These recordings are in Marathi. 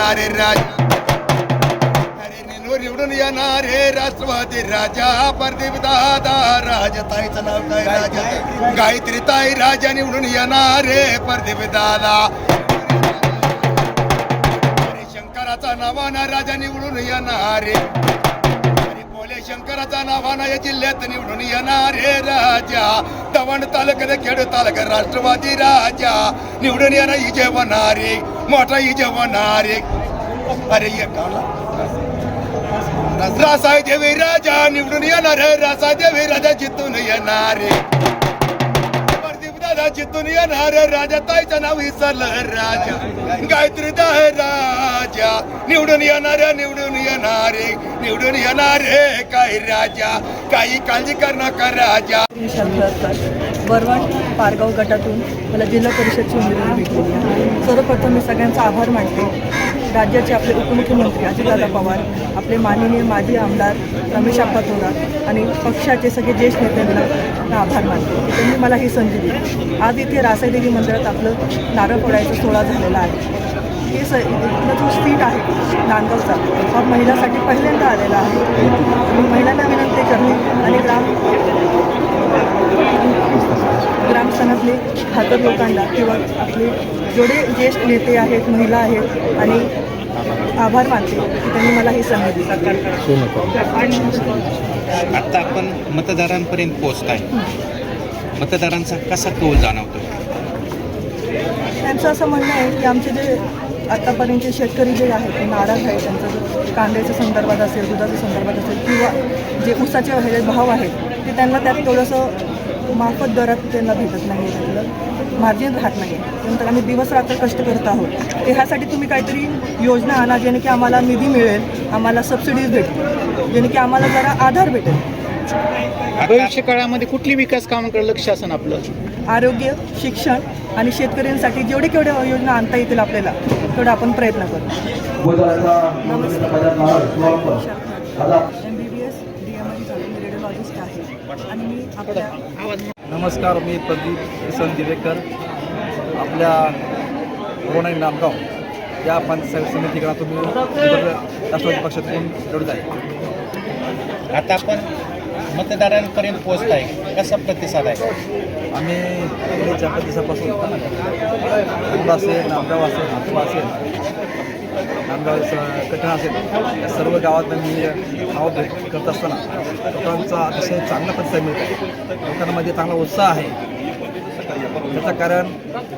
येणारे राजा. निवडून येणारे राष्ट्रवादी राजा प्रदीप दादा राजताईचं नाव काय राजा? गायत्री. ताई राजा निवडून येणारे प्रदीप दादा. अरे शंकराचा नावाना राजा निवडून येणारे. अरे बोले शंकराचा नावाना या जिल्ह्यात निवडून येणारे राजा. ಕಮಾಂಡ್ ತಾಲೂಕದ ಕೇಡು ತಾಲೂಕ ರಾಷ್ಟ್ರವಾದಿ ರಾಜ ನಿವಡನಿಯನ ಈಜವ ನಾರಿ ಮೋಟ ಈಜವ ನಾರಿ ಅರೆ ಕಾಣ ರಾಸಾಯ ದೇವಿ ರಾಜ ನಿವಡನಿಯನ ರೇ ರಾಸಾಯ ದೇವಿ ರಾಜ ಚಿತ್ತುನಿಯ ನಾರಿ राजाची दुनिया प्रदीप राजा ताईचं नाव विसरलं राजा. गायत्री दा राजा. निवडून येणारे निवडून येणारे निवडून येणारे काही राजा. काही काळजी कर नका राजा. बरवण पारगाव गटातून मला जिल्हा परिषदची उमेदवारी सर्वप्रथम मी सगळ्यांचा आभार मानते. राज्याचे आपले उपमुख्यमंत्री अजितदादा पवार आपले माननीय माजी आमदार रमेश आप्पा थोरात आणि पक्षाचे सगळे ज्येष्ठ नेत्यांना आभार मानते. त्यांनी मला ही संधी दिली. आज इथे रासायदेवी मंदिरात आपलं नारळ फोडायचा सोहळा झालेला आहे. हे स इथला जो सीट आहे नांदगावचा हा महिलासाठी पहिल्यांदा आलेला आहे. मी महिलांना विनंती करते आणि ग्राम ग्रामस्थानातले खातर लोकांना किंवा आपले जेवढे ज्येष्ठ नेते आहेत महिला आहेत आणि आभार मानते की त्यांनी मला ही संधी दिली. आता आपण मतदारांपर्यंत पोहोचत आहे मतदारांचा कसा कौल जाणवतो त्यांचं असं म्हणणं आहे की आमचे जे आत्तापर्यंतचे शेतकरी जे आहेत ते नाराज आहेत. त्यांचं जो कांद्याच्या संदर्भात असेल दुधाच्या संदर्भात असेल किंवा जे ऊसाचे हे भाव आहेत ते त्यांना त्यात थोडंसं माफत दरात त्यांना भेटत नाही त्यातलं मार्जिन राहत नाही. त्यानंतर आम्ही दिवस रात्र कष्ट करत आहोत. ते ह्यासाठी तुम्ही काहीतरी योजना आणा जेणे की आम्हाला निधी मिळेल आम्हाला सबसिडीज भेटतील जेणे की आम्हाला जरा आधार भेटेल. भविष्य काळामध्ये कुठली विकास कामांकडे लक्ष असेल आपलं? आरोग्य शिक्षण आणि शेतकऱ्यांसाठी जेवढे केवढे योजना आणता येतील आपल्याला तेवढा आपण प्रयत्न करू. आणि मी आपल्या नमस्कार मी प्रदीप किसन दिवेकर. आपल्या रोणाई नामगाव या पंचायत समितीकडे तुम्ही राष्ट्रवादी पक्षातून निवडत आहे. आता आपण मतदारांपर्यंत पोहोचत आहे. कसा प्रतिसाद आहे? आम्ही गेले चार दिवसापासून असेल नामगाव असेल हातवा असेल. नांदगाव कठीण असेल. या सर्व गावात मी नाव भेट करत असताना लोकांचा अतिशय चांगला प्रतिसाद मिळत आहे लोकांमध्ये चांगला उत्साह आहे. त्याचं कारण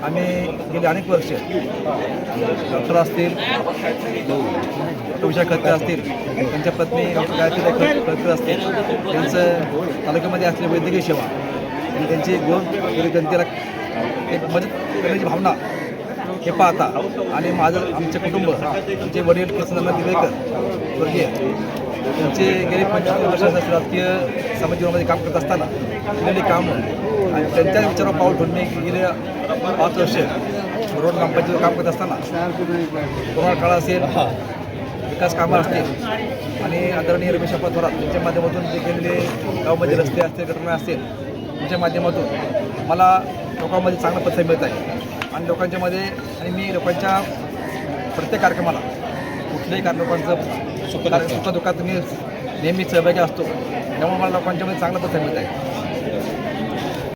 आम्ही गेली अनेक वर्ष डॉक्टर असतील तुमच्या विशाख खत्रे असतील त्यांच्या पत्नी डॉक्टर गायत्री खत्रे असतील त्यांचं तालुक्यामध्ये असलेली वैद्यकीय सेवा आणि त्यांची गोर गरीब जनतेला एक मदत करण्याची भावना हे पाहता. आणि माझं आमचे कुटुंब आमचे वडील प्रसन्न दिवेकर वर्गीय त्यांचे गेले पंचवीस वर्षाचं राजकीय समाज जीवनामध्ये काम करत असताना केलेली कामं आणि त्यांच्या विचारावर पाऊल ठेवून गेल्या गेले पाच वर्ष. रोड कंपनीचं काम करत असताना कोरोना काळ असेल विकास कामं असतील आणि आदरणीय रमेश अप्पा थोरात त्यांच्या माध्यमातून जे केलेले गावामध्ये रस्ते असतील घटना असतील त्यांच्या माध्यमातून मला लोकांमध्ये चांगला प्रतिसाद मिळत आहे. आणि लोकांच्या मध्ये आणि मी लोकांच्या प्रत्येक कार्यक्रमाला कुठल्याही कार्य लोकांचं सुख सुखदुःखात मी नेहमी सहभागी असतो. त्यामुळे मला लोकांच्यामध्ये चांगला प्रतिसाद मिळत आहे.